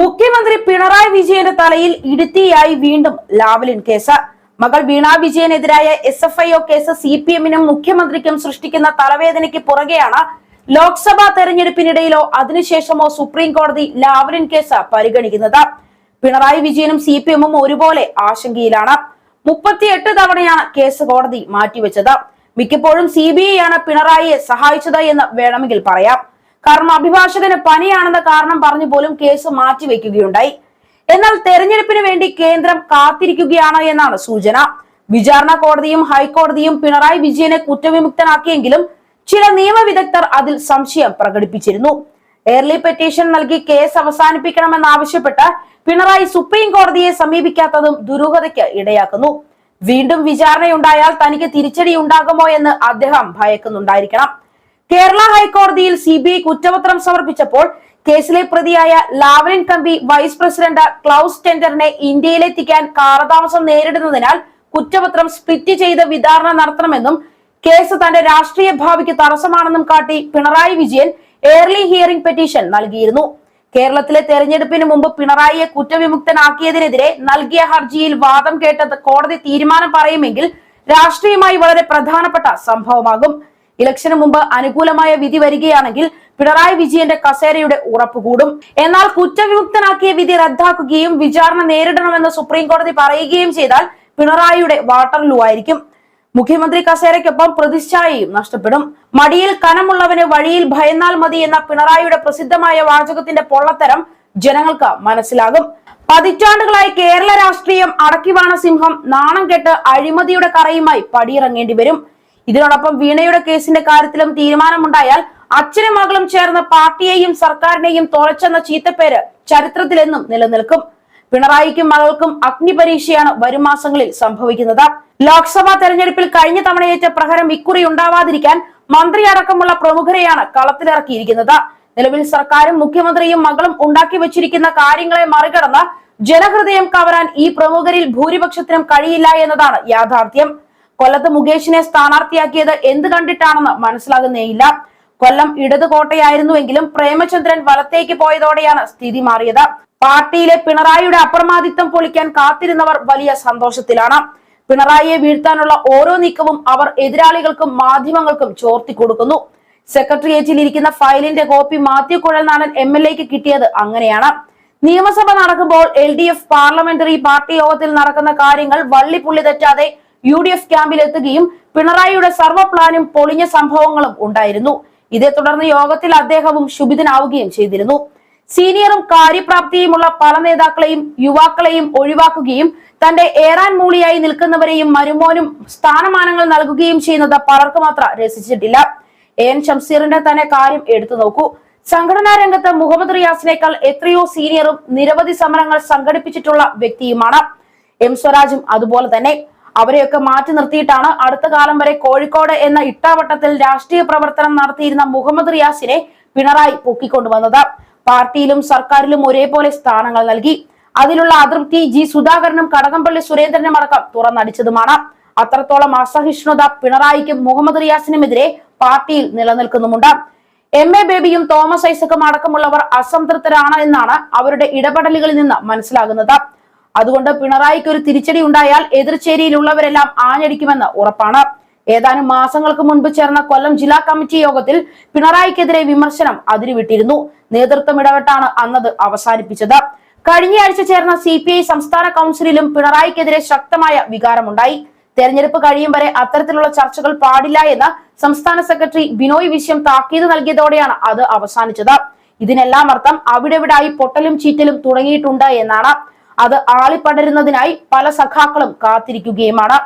മുഖ്യമന്ത്രി പിണറായി വിജയന്റെ തലയിൽ ഇടുത്തിയായി വീണ്ടും ലാവലിൻ കേസ്. മകൾ Veena വിജയനെതിരായ S F I O case C P എമ്മിനും മുഖ്യമന്ത്രിക്കും സൃഷ്ടിക്കുന്ന തലവേദനയ്ക്ക് പുറകെയാണ് ലോക്സഭാ തെരഞ്ഞെടുപ്പിനിടയിലോ അതിനുശേഷമോ സുപ്രീം കോടതി ലാവലിൻ കേസ് പരിഗണിക്കുന്നത്. പിണറായി വിജയനും സി പി എമ്മും ഒരുപോലെ ആശങ്കയിലാണ്. മുപ്പത്തിയെട്ട് തവണയാണ് കേസ് കോടതി മാറ്റിവെച്ചത്. മിക്കപ്പോഴും സി ബി ഐ ആണ് പിണറായിയെ സഹായിച്ചത് എന്ന് വേണമെങ്കിൽ പറയാം. കാരണം അഭിഭാഷകന് പനിയാണെന്ന കാരണം പറഞ്ഞു പോലും കേസ് മാറ്റിവെക്കുകയുണ്ടായി എന്നാൽ തെരഞ്ഞെടുപ്പിന് വേണ്ടി കേന്ദ്രം കാത്തിരിക്കുകയാണ് എന്നാണ് സൂചന. വിചാരണ കോടതിയും ഹൈക്കോടതിയും പിണറായി വിജയനെ കുറ്റവിമുക്തനാക്കിയെങ്കിലും ചില നിയമവിദഗ്ധർ അതിൽ സംശയം പ്രകടിപ്പിച്ചിരുന്നു. എയർലി പെറ്റീഷൻ നൽകി കേസ് അവസാനിപ്പിക്കണമെന്നാവശ്യപ്പെട്ട് പിണറായി സുപ്രീം കോടതിയെ സമീപിക്കാത്തതും ദുരൂഹതയ്ക്ക് ഇടയാക്കുന്നു. വീണ്ടും വിചാരണയുണ്ടായാൽ തനിക്ക് തിരിച്ചടി ഉണ്ടാകുമോ എന്ന് അദ്ദേഹം ഭയക്കുന്നുണ്ടായിരിക്കണം. കേരള ഹൈക്കോടതിയിൽ സി ബി ഐ കുറ്റപത്രം സമർപ്പിച്ചപ്പോൾ കേസിലെ പ്രതിയായ ലാവലിൻ കമ്പി വൈസ് പ്രസിഡന്റ് ക്ലൌസ് ടെൻഡറിനെ ഇന്ത്യയിലെത്തിക്കാൻ കാലതാമസം നേരിടുന്നതിനാൽ കുറ്റപത്രം സ്പ്ലിറ്റ് ചെയ്ത് വിചാരണ നടത്തണമെന്നും കേസ് തന്റെ രാഷ്ട്രീയ ഭാവിക്ക് തടസ്സമാണെന്നും കാട്ടി Pinarayi Vijayan early hearing petition നൽകിയിരുന്നു. കേരളത്തിലെ തെരഞ്ഞെടുപ്പിന് മുമ്പ് പിണറായിയെ കുറ്റവിമുക്തനാക്കിയതിനെതിരെ നൽകിയ ഹർജിയിൽ വാദം കേട്ടത് കോടതി തീരുമാനം പറയുമെങ്കിൽ രാഷ്ട്രീയമായി വളരെ പ്രധാനപ്പെട്ട സംഭവമാകും. ഇലക്ഷന് മുമ്പ് അനുകൂലമായ വിധി വരികയാണെങ്കിൽ പിണറായി വിജയന്റെ കസേരയുടെ ഉറപ്പ് കൂടും. എന്നാൽ കുറ്റവിമുക്തനാക്കിയ വിധി റദ്ദാക്കുകയും വിചാരണ നേരിടണമെന്ന് സുപ്രീം കോടതി പറയുകയും ചെയ്താൽ പിണറായിയുടെ വാട്ടർലൂ ആയിരിക്കും മുഖ്യമന്ത്രി കസേരയ്ക്കൊപ്പം പ്രതിച്ഛായയും നഷ്ടപ്പെടും. മടിയിൽ കനമുള്ളവന് വഴിയിൽ ഭയന്നാൽ മതി എന്ന പിണറായിയുടെ പ്രസിദ്ധമായ വാചകത്തിന്റെ പൊള്ളത്തരം ജനങ്ങൾക്ക് മനസ്സിലാകും. പതിറ്റാണ്ടുകളായി കേരള രാഷ്ട്രീയം അടക്കിവാണ സിംഹം നാണം കെട്ട് അഴിമതിയുടെ കറയുമായി പടിയിറങ്ങേണ്ടി വരും. ഇതിനോടൊപ്പം വീണയുടെ കേസിന്റെ കാര്യത്തിലും തീരുമാനമുണ്ടായാൽ അച്ഛനും മകളും ചേർന്ന് പാർട്ടിയെയും സർക്കാരിനെയും തുറച്ചെന്ന ചീത്തപ്പേര് ചരിത്രത്തിലെന്നും നിലനിൽക്കും. പിണറായിക്കും മകൾക്കും അഗ്നിപരീക്ഷയാണ് വരും മാസങ്ങളിൽ സംഭവിക്കുന്നത്. ലോക്സഭാ തെരഞ്ഞെടുപ്പിൽ കഴിഞ്ഞ തവണയേറ്റ പ്രഹരം ഇക്കുറി ഉണ്ടാവാതിരിക്കാൻ മന്ത്രി അടക്കമുള്ള പ്രമുഖരെയാണ് കളത്തിലിറക്കിയിരിക്കുന്നത്. നിലവിൽ സർക്കാരും മുഖ്യമന്ത്രിയും മകളും ഉണ്ടാക്കി വെച്ചിരിക്കുന്ന കാര്യങ്ങളെ മറികടന്ന് ജനഹൃദയം കവരാൻ ഈ പ്രമുഖരിൽ ഭൂരിപക്ഷത്തിനും കഴിയില്ല എന്നതാണ് യാഥാർത്ഥ്യം. കൊല്ലത്ത് മുകേഷിനെ സ്ഥാനാർത്ഥിയാക്കിയത് എന്ത് കണ്ടിട്ടാണെന്ന് മനസ്സിലാകുന്നേയില്ല. കൊല്ലം ഇടത് കോട്ടയായിരുന്നുവെങ്കിലും പ്രേമചന്ദ്രൻ വലത്തേക്ക് പോയതോടെയാണ് സ്ഥിതി മാറിയത്. പാർട്ടിയിലെ പിണറായിയുടെ അപ്രമാദിത്വം പൊളിക്കാൻ കാത്തിരുന്നവർ വലിയ സന്തോഷത്തിലാണ്. പിണറായിയെ വീഴ്ത്താനുള്ള ഓരോ നീക്കവും അവർ എതിരാളികൾക്കും മാധ്യമങ്ങൾക്കും ചോർത്തി കൊടുക്കുന്നു. സെക്രട്ടേറിയറ്റിൽ ഇരിക്കുന്ന ഫയലിന്റെ copy Mathew Kuzhalnadan M L എക്ക് കിട്ടിയത് അങ്ങനെയാണ്. നിയമസഭ നടക്കുമ്പോൾ L D F parliamentary party യോഗത്തിൽ നടക്കുന്ന കാര്യങ്ങൾ വള്ളിപ്പുള്ളി തെറ്റാതെ യു ഡി എഫ് ക്യാമ്പിലെത്തുകയും പിണറായിയുടെ സർവ പ്ലാനും പൊളിഞ്ഞ സംഭവങ്ങളും ഉണ്ടായിരുന്നു. ഇതേ തുടർന്ന് യോഗത്തിൽ അദ്ദേഹവും ശുഭിതനാവുകയും ചെയ്തിരുന്നു. സീനിയറും കാര്യപ്രാപ്തിയുമുള്ള പല നേതാക്കളെയും യുവാക്കളെയും ഒഴിവാക്കുകയും തന്റെ ഏറാൻ മൂളിയായി നിൽക്കുന്നവരെയും മരുമോനും സ്ഥാനമാനങ്ങൾ നൽകുകയും ചെയ്യുന്നത് പലർക്ക് മാത്രം രസിച്ചിട്ടില്ല. എൻ ഷംസീറിന്റെ തന്നെ കാര്യം എടുത്തു നോക്കൂ. സംഘടനാ രംഗത്ത് മുഹമ്മദ് റിയാസിനേക്കാൾ എത്രയോ സീനിയറും നിരവധി സമരങ്ങൾ സംഘടിപ്പിച്ചിട്ടുള്ള വ്യക്തിയുമാണ്. എം സ്വരാജും അതുപോലെ തന്നെ. അവരെയൊക്കെ മാറ്റി നിർത്തിയിട്ടാണ് അടുത്ത കാലം വരെ കോഴിക്കോട് എന്ന ഇട്ടാവട്ടത്തിൽ രാഷ്ട്രീയ പ്രവർത്തനം നടത്തിയിരുന്ന മുഹമ്മദ് റിയാസിനെ പിണറായി പൊക്കിക്കൊണ്ടുവന്നത്. പാർട്ടിയിലും സർക്കാരിലും ഒരേപോലെ സ്ഥാനങ്ങൾ നൽകി. അതിലുള്ള അതൃപ്തി ജി സുധാകരനും കടകംപള്ളി സുരേന്ദ്രനും അടക്കം തുറന്നടിച്ചതുമാണ്. അത്രത്തോളം അസഹിഷ്ണുത പിണറായിക്കും മുഹമ്മദ് റിയാസിനുമെതിരെ പാർട്ടിയിൽ നിലനിൽക്കുന്നുമുണ്ട്. എം എ ബേബിയും തോമസ് ഐസക്കും അടക്കമുള്ളവർ അസംതൃപ്തരാണ് എന്നാണ് അവരുടെ ഇടപെടലുകളിൽ നിന്ന് മനസ്സിലാകുന്നത്. അതുകൊണ്ട് പിണറായിക്ക് ഒരു തിരിച്ചടി ഉണ്ടായാൽ എതിർചേരിയിലുള്ളവരെല്ലാം ആഞ്ഞടിക്കുമെന്ന് ഉറപ്പാണ്. ഏതാനും മാസങ്ങൾക്ക് മുൻപ് ചേർന്ന കൊല്ലം ജില്ലാ കമ്മിറ്റി യോഗത്തിൽ പിണറായിക്കെതിരെ വിമർശനം അതിരുവിട്ടിരുന്നു. നേതൃത്വം ഇടപെട്ടാണ് അന്നത് അവസാനിപ്പിച്ചത്. കഴിഞ്ഞയാഴ്ച ചേർന്ന സി പി ഐ സംസ്ഥാന കൗൺസിലിലും പിണറായിക്കെതിരെ ശക്തമായ വികാരമുണ്ടായി. തെരഞ്ഞെടുപ്പ് കഴിയും വരെ അത്തരത്തിലുള്ള ചർച്ചകൾ പാടില്ല എന്ന് സംസ്ഥാന സെക്രട്ടറി ബിനോയ് വിശ്യം താക്കീത് നൽകിയതോടെയാണ് അത് അവസാനിച്ചത്. ഇതിനെല്ലാം അർത്ഥം അവിടെവിടായി പൊട്ടലും ചീറ്റലും തുടങ്ങിയിട്ടുണ്ട് എന്നാണ്. അത് ആളിപ്പടരുന്നതിനായി പല സഖാക്കളും കാത്തിരിക്കുകയുമാണ്.